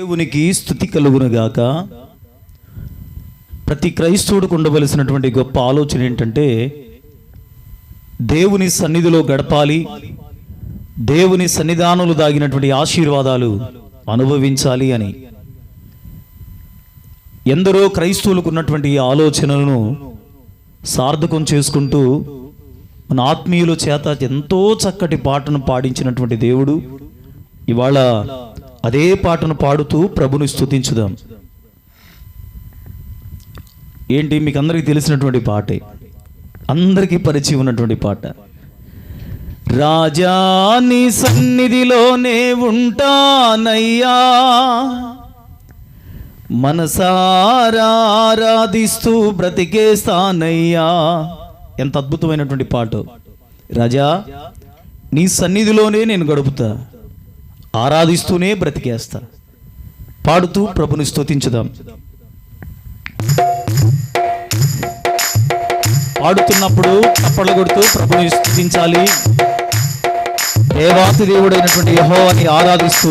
దేవునికి స్థుతి కలుగునుగాక. ప్రతి క్రైస్తవుడికి ఉండవలసినటువంటి గొప్ప ఆలోచన ఏంటంటే దేవుని సన్నిధిలో గడపాలి దేవుని సన్నిధానంలో దాగినటువంటి ఆశీర్వాదాలు అనుభవించాలి అని. ఎందరో క్రైస్తవులకు ఉన్నటువంటి ఆలోచనలను సార్థకం చేసుకుంటూ మన ఆత్మీయుల చేత ఎంతో చక్కటి పాటను పాడించినటువంటి దేవుడు ఇవాళ అదే పాటను పాడుతూ ప్రభుని స్తుతించుదాం. ఏంటి? మీకు అందరికీ తెలిసినటువంటి పాటే. అందరికీ పరిచయం ఉన్నటువంటి పాట. రాజా నీ సన్నిధిలోనే ఉంటానయ్యా. మనసారా ఆరాధిస్తూ బ్రతికేస్తానయ్యా. ఎంత అద్భుతమైనటువంటి పాట. రాజా నీ సన్నిధిలోనే నేను గడుపుతా. ఆరాధిస్తూనే బ్రతికేస్తా పాడుతూ ప్రభుని స్తుతించుదాం. పాడుతున్నప్పుడు చప్పట్లు కొడుతూ ప్రభుని స్థుతించాలి దేవాతి దేవుడైనటువంటి యహో అని ఆరాధిస్తూ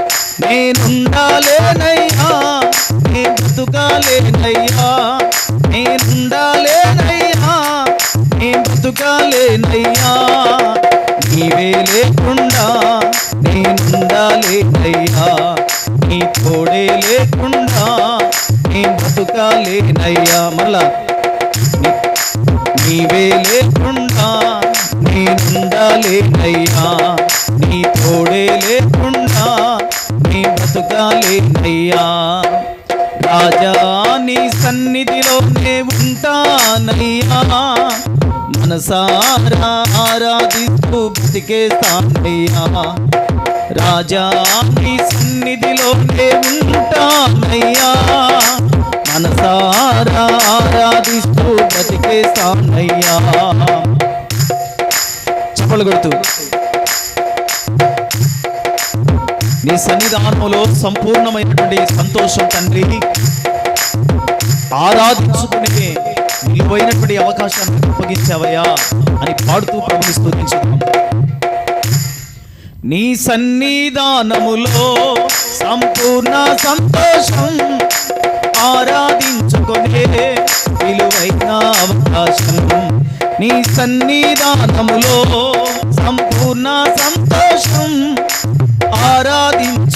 నేనుండాలేనయ్యా నీ బ్రతుకాలేనయ్యా నేనుండాలేనయ్యా నీ బ్రతుకాలేనయ్యా నీవే లేకుండా నేనుండాలేనయ్యా నీ తోడే లేకుండా నే బ్రతుకాలేనయ్యా మళ్ళా నీవే లేకుండా నేనుండాలేనయ్యా నీ తోడే లేకుండా బ్రతకాలేనయ్యా రాజా నీ సన్నిధిలోనే ఉంటానయ్యా. మనసారా ఆరాధిస్తూ బ్రతికేస్తానయ్యా. రాజా నీ సన్నిధిలోనే ఉంటానయ్యా. మనసారా ఆరాధిస్తూ బ్రతికేస్తానయ్యా. చెప్పలు కొడుతూ నీ సన్నిధానంలో సంపూర్ణమైనటువంటి సంతోషం తండ్రి. ఆరాధించుకునే విలువైనటువంటి అవకాశాన్ని ఉపయోగించావయ్యా అని పాడుతూ ప్రభుని నీ సన్నిధానములో సంపూర్ణ సంతోషం ఆరాధించుకునే విలువైన అవకాశం. నీ సన్నిధానములో సంపూర్ణ సంతోషం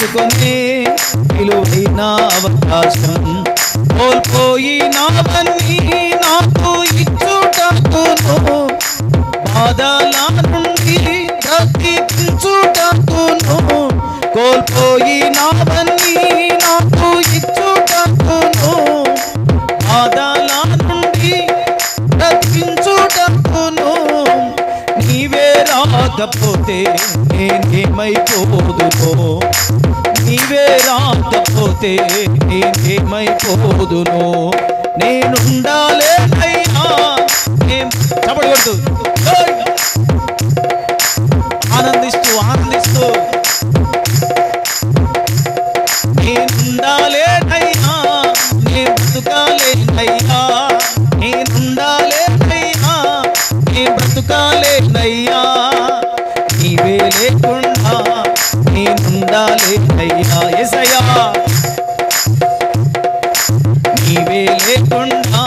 ఆరాధించుకునే విలువైన అవకాశం కోల్పోయినవన్నీ నాకు ఇచ్చుటకును. బాధల నుండి బ్రతికించుటకును. కోల్పోయినవన్నీ నాకు ఇచ్చుటకును. బాధల నుండి బ్రతికించుటకును. నీవే రాకపోతే నేనేమైపోదునో నీవే రాకపోతే నేనేమైపోదునో? నేనుండాలే అయ్యా నేను చప్పటి కొడుతూ. ఆనందిస్తూ ఆనందిస్తూ. నేనుండాలే అయ్యా నేను బ్రతుకాలేనయ్యా నేనుండాలే అయ్యా నేను బ్రతుకాలేనయ్యా నీవే లేకుండా నేనుండాలేనయ్యా ఎసయా నీవే లేకుండా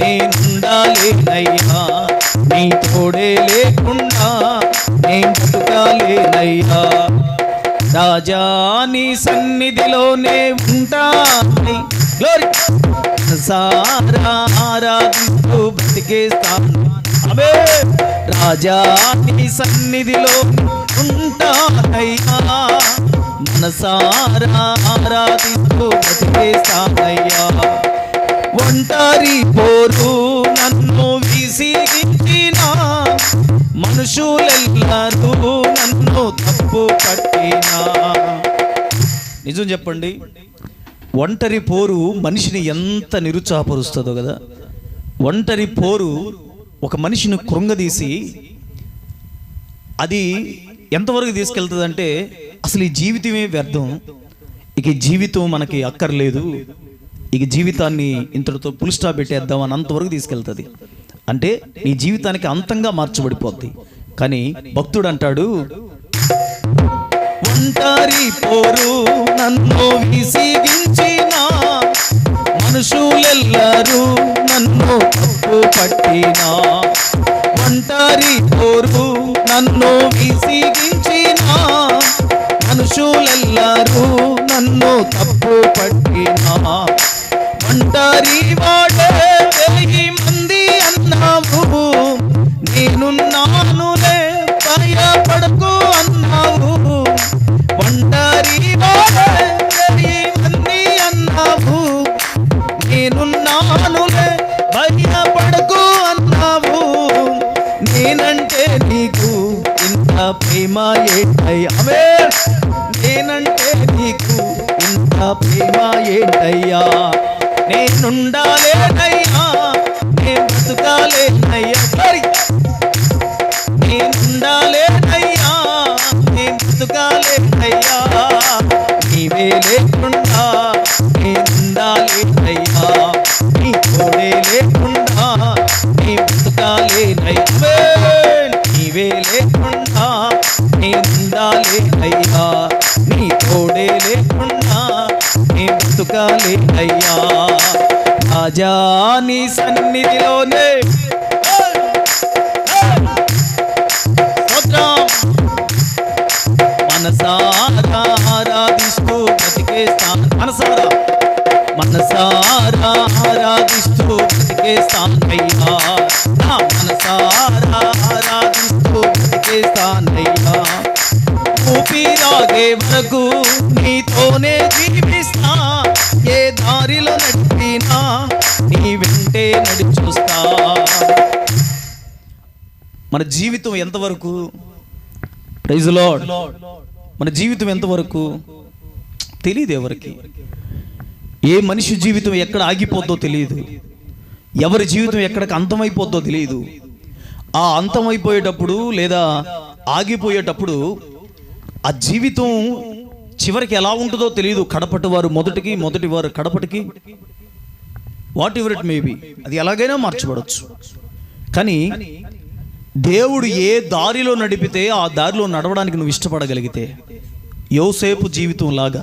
నేనుండాలే అయ్యా నీ తోడే లేకుండా నేను బ్రతుకాలేనయ్యా రాజా నీ సన్నిధిలోనే ఉంటాయి గ్లోరీ సారా ఆరాధిస్తూ బతికేస్తాను అవే రాజా నీ సన్నిధిలో ఉంటా. మనసారా ఆరాధిస్తూ బ్రతికేస్తానయ్యా ఒంటరి పోరు నన్ను విసిగించిన మనుషులెల్లరూ నన్ను తప్పు పట్టినా. నిజం చెప్పండి ఒంటరి పోరు మనిషిని ఎంత నిరుత్సాహపరుస్తుందో కదా. ఒంటరి పోరు ఒక మనిషిని కృంగదీసి అది ఎంతవరకు తీసుకెళ్తుందంటే అసలు ఈ జీవితమే వ్యర్థం. ఇక జీవితం మనకి అక్కర్లేదు. ఇక జీవితాన్ని ఇంతటితో పుల్ స్టాప్ పెట్టేద్దాం అని అంతవరకు తీసుకెళ్తుంది. అంటే నీ జీవితానికి అంతంగా మార్చబడిపోద్ది. కానీ భక్తుడు అంటాడు ఒంటరి పోరు నన్ను విసిగించిన మనుషులెల్లరూ నన్ను తప్పు పట్టినా ఒంటారి పోరు నన్ను విసిగి మనుషులెల్లరూ నన్ను తప్పు పట్టినా? ఒంటరి వాడే వెలిగి మంది అన్నావు. నేనున్నానులే భయపడకు అన్నావు. ఒంటరి వాడే వెయ్యి మంది అన్నావు. నేనున్నానులే భయపడకు అన్నావు. నేనంటే నీకు ఇంత ప్రేమ ఏంటయ్యా నేనంటే నీకు ఇంత ప్రేమ ఏంటయ్యా? నేనుండాలేనయ్యా నేను బతుకాలేనయ్యా. మరి నేనుండాలేనయ్యా నేను బతుకాలేనయ్యా. నీవే లేకుండా నేనుండాలేనయ్యా. నీ తోడే లేకుండా నీ బతుకాలేనయ్యా. నీవే లేకుండా నేనుండాలేనయ్యా. బతుకాలేనయ్యా రాజా నీ సన్నిధిలోనే స్తోత్రం మనసారా ఆరాధిస్తూ బతికేస్తాను మనసారా మనసారా ఆరాధిస్తూ బతికేస్తానయ్యా నా మనసారా ఆరాధిస్తూ బతికేస్తానయ్యా ఊపిరాగే వరకు నీతోనే జీవిస్తా ఏ దారిలో నడిపినా నీ వెంటే నడిచూస్తా. మన జీవితం ఎంతవరకు? ప్రైజ్ లార్డ్ మన జీవితం ఎంతవరకు? తెలియదు ఎవరికి. ఏ మనిషి జీవితం ఎక్కడ ఆగిపోద్దో తెలియదు ఎవరి జీవితం ఎక్కడికి అంతమైపోద్దో తెలియదు ఆ అంతమైపోయేటప్పుడు లేదా ఆగిపోయేటప్పుడు ఆ జీవితం చివరికి ఎలా ఉంటుందో తెలియదు కడపటి వారు మొదటికి మొదటి వారు కడపటికి. వాట్ ఎవర్ ఇట్ మేబీ అది ఎలాగైనా మార్చబడచ్చు. కానీ దేవుడు ఏ దారిలో నడిపితే ఆ దారిలో నడవడానికి నువ్వు ఇష్టపడగలిగితే యోసేపు జీవితం లాగా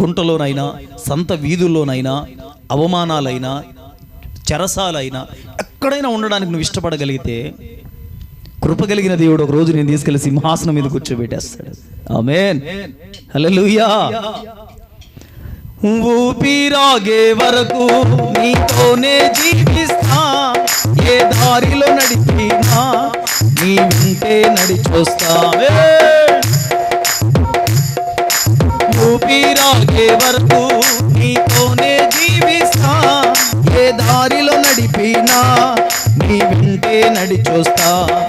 గుంటలోనైనా సంత వీధుల్లోనైనా అవమానాలైనా చెరసాలైనా ఎక్కడైనా ఉండడానికి నువ్వు ఇష్టపడగలిగితే కృప కలిగిన దేవుడు ఒక రోజు నేను తీసుకెళ్ళి సింహాసనం మీద కూర్చోబెట్టేస్తాడు. హలో హల్లెలూయా. ఊపిరాగే వరకు నీతోనే జీవిస్తా. ఏ దారిలో నడిచినా నీ వింటే నడిచొస్తావే ఊపిరాగే వరకు నీతోనే జీవిస్తా. ఏ దారిలో నడిపినా నీ వింటే నడిచొస్తా.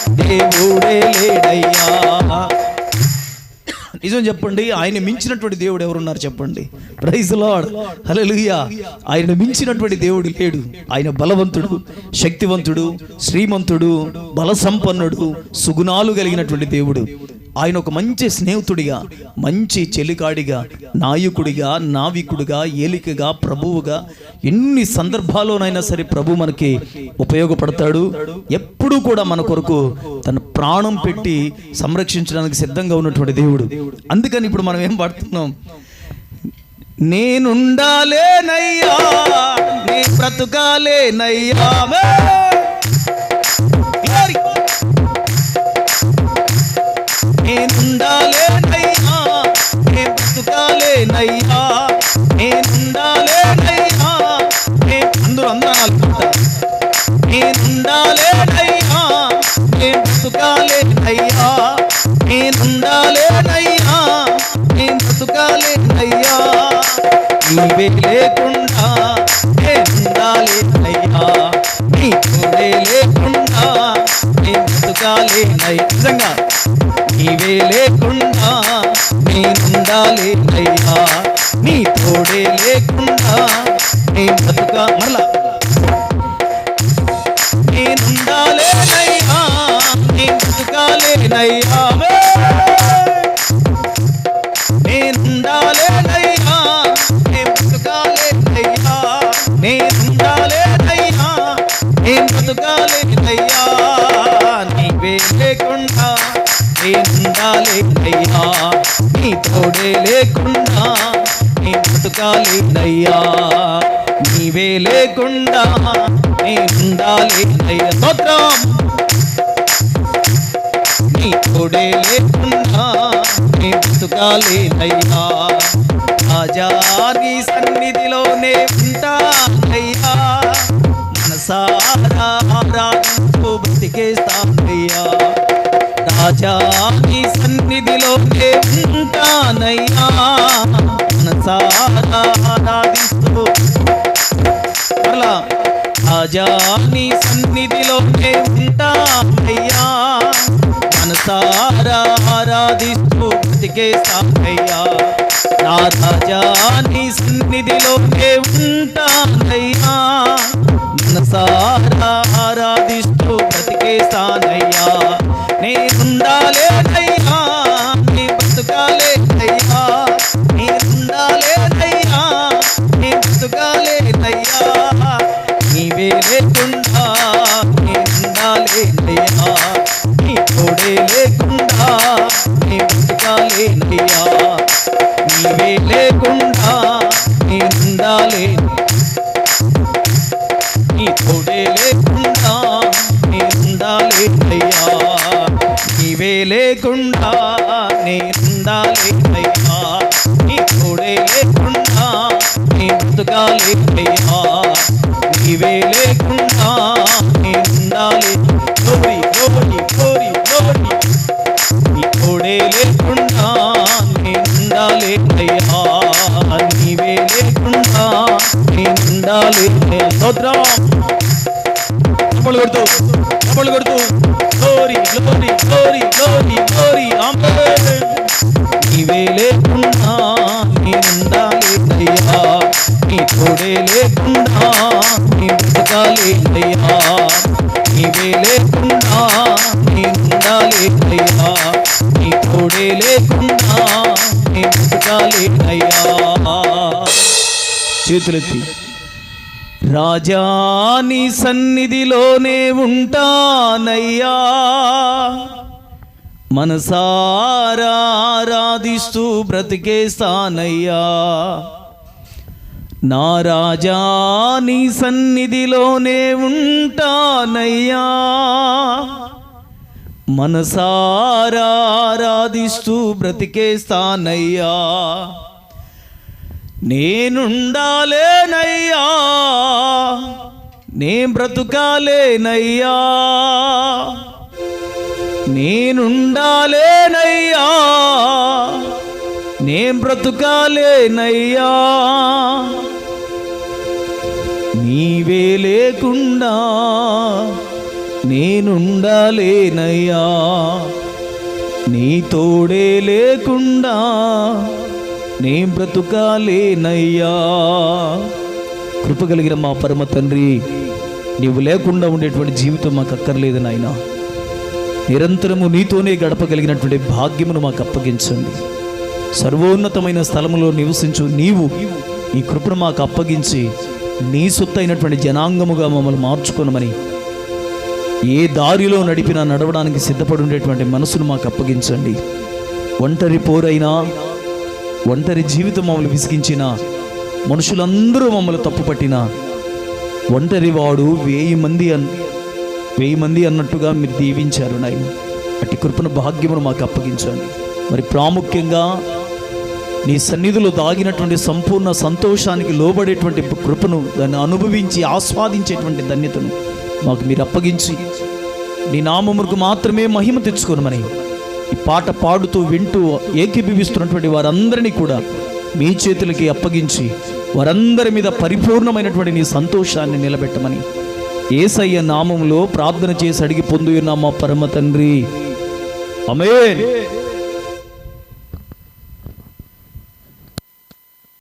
దేవుడే లేడయ్యా. నిజం చెప్పండి ఆయన మించినటువంటి దేవుడు ఎవరున్నారు చెప్పండి? ప్రైజ్ లార్డ్ హలలుయా ఆయన మించినటువంటి దేవుడు లేడు. ఆయన బలవంతుడు శక్తివంతుడు శ్రీమంతుడు బలసంపన్నుడు సుగుణాలు కలిగినటువంటి దేవుడు. ఆయన ఒక మంచి స్నేహితుడిగా మంచి చెలికాడిగా నాయకుడిగా నావికుడిగా ఏలికగా ప్రభువుగా ఎన్ని సందర్భాల్లోనైనా సరే ప్రభు మనకి ఉపయోగపడతాడు. ఎప్పుడూ కూడా మన కొరకు తన ప్రాణం పెట్టి సంరక్షించడానికి సిద్ధంగా ఉన్నటువంటి దేవుడు. అందుకని ఇప్పుడు మనం ఏం పాడుతున్నాం? నేనుండాలేనయ్యా నీ బ్రతుకాలేనయ్యా బ్రతుకాలేనయ్యా నేనుండాలేనయ్యా నే అందరూ అందరూ అనుకుంటారు నేనుండాలేనయ్యా నే బ్రతుకాలేనయ్యా నేనుండాలేనయ్యా నే బ్రతుకాలేనయ్యా నీవే లేకుండా నేనుండాలేనయ్యా నీ తోడే లేకుండా నే బ్రతుకాలేనయ్యా నిజంగా నీవే లేకుండా నేనుండాలేనయ్యా నీ తోడే లేకుండా నేను బ్రతుకా మరలా. నేనుండాలేనయ్యా నేను బతుకాలేనయ్యా తోడే లేకుండా నీ బ్రతుకాలేనయ్యా నీవే లేకుండా నేనుండాలేనయ్యా స్తోత్రం నీ తోడే లేకుండా నీ బ్రతుకాలేనయ్యా రాజా నీ సన్నిధిలోనే ఉంటా రాజా నీ సన్నిధిలోనే ఉంటానయ్యా. మనసారా ఆరాధిస్తూ మరలా రాజా నీ సన్నిధిలోనే ఉంటానయ్యా. మనసారా ఆరాధిస్తూ బ్రతికేస్తానయ్యా. నా రాజా నీ సన్నిధిలోనే ఉంటానయ్యా. మనసారా ఆరాధిస్తూ బ్రతికేస్తానయ్యా. సానయ్యా లేకుండా నీ బ్రతకాలి నీవే లేకుండా నేనుండాలి నీ తోడే లేకుండా నీ బ్రతకాలి చేతులెత్తి. రాజా నీ సన్నిధిలోనే ఉంటానయ్యా. మనసారా ఆరాధిస్తూ బ్రతికేస్తానయ్యా. నా రాజా నీ సన్నిధిలోనే ఉంటానయ్యా. మనసారాధిస్తూ బ్రతికేస్తానయ్యా. నేనుండాలేనయ్యా. నే బ్రతుకాలేనయ్యా. నేనుండాలేనయ్యా. నే బ్రతుకాలేనయ్యా. నీవే లేకుండా నేనుండాలేనయ్యా. నీ తోడే లేకుండా నే బ్రతుకాలేనయ్యా. కృప కలిగిన మా పరమ తండ్రి నీవు లేకుండా ఉండేటువంటి జీవితం మాకు అక్కర్లేదు నాయన. నిరంతరము నీతోనే గడపగలిగినటువంటి భాగ్యమును మాకు అప్పగించండి. సర్వోన్నతమైన స్థలములో నివసించు నీవు ఈ కృపను మాకు అప్పగించి నీ సొత్తైనటువంటి జనాంగముగా మమ్మల్ని మార్చుకొనమని ఏ దారిలో నడిపినా నడవడానికి సిద్ధపడి ఉండేటువంటి మనసును మాకు అప్పగించండి. ఒంటరి పోరైనా ఒంటరి జీవితం మమ్మల్ని విసిగించిన మనుషులందరూ మమ్మల్ని తప్పుపట్టిన ఒంటరి వాడు వేయి మంది అన్ వెయ్యి మంది అన్నట్టుగా మీరు దీవించారు నాయన. అట్టి కృపణ భాగ్యమును మాకు అప్పగించండి. మరి ప్రాముఖ్యంగా నీ సన్నిధిలో దాగినటువంటి సంపూర్ణ సంతోషానికి లోబడేటువంటి కృపను దాన్ని అనుభవించి ఆస్వాదించేటువంటి ధన్యతను మాకు మీరు అప్పగించి నీ నామములకు మాత్రమే మహిమ తెచ్చుకోనమని ఈ పాట పాడుతూ వింటూ ఏకీభవిస్తున్నటువంటి వారందరినీ కూడా మీ చేతులకి అప్పగించి వారందరి మీద పరిపూర్ణమైనటువంటి నీ సంతోషాన్ని నిలబెట్టమని ఏసయ్య నామంలో ప్రార్థన చేసి అడిగి పొందుయున్నామా పరమ తండ్రి. అమేన్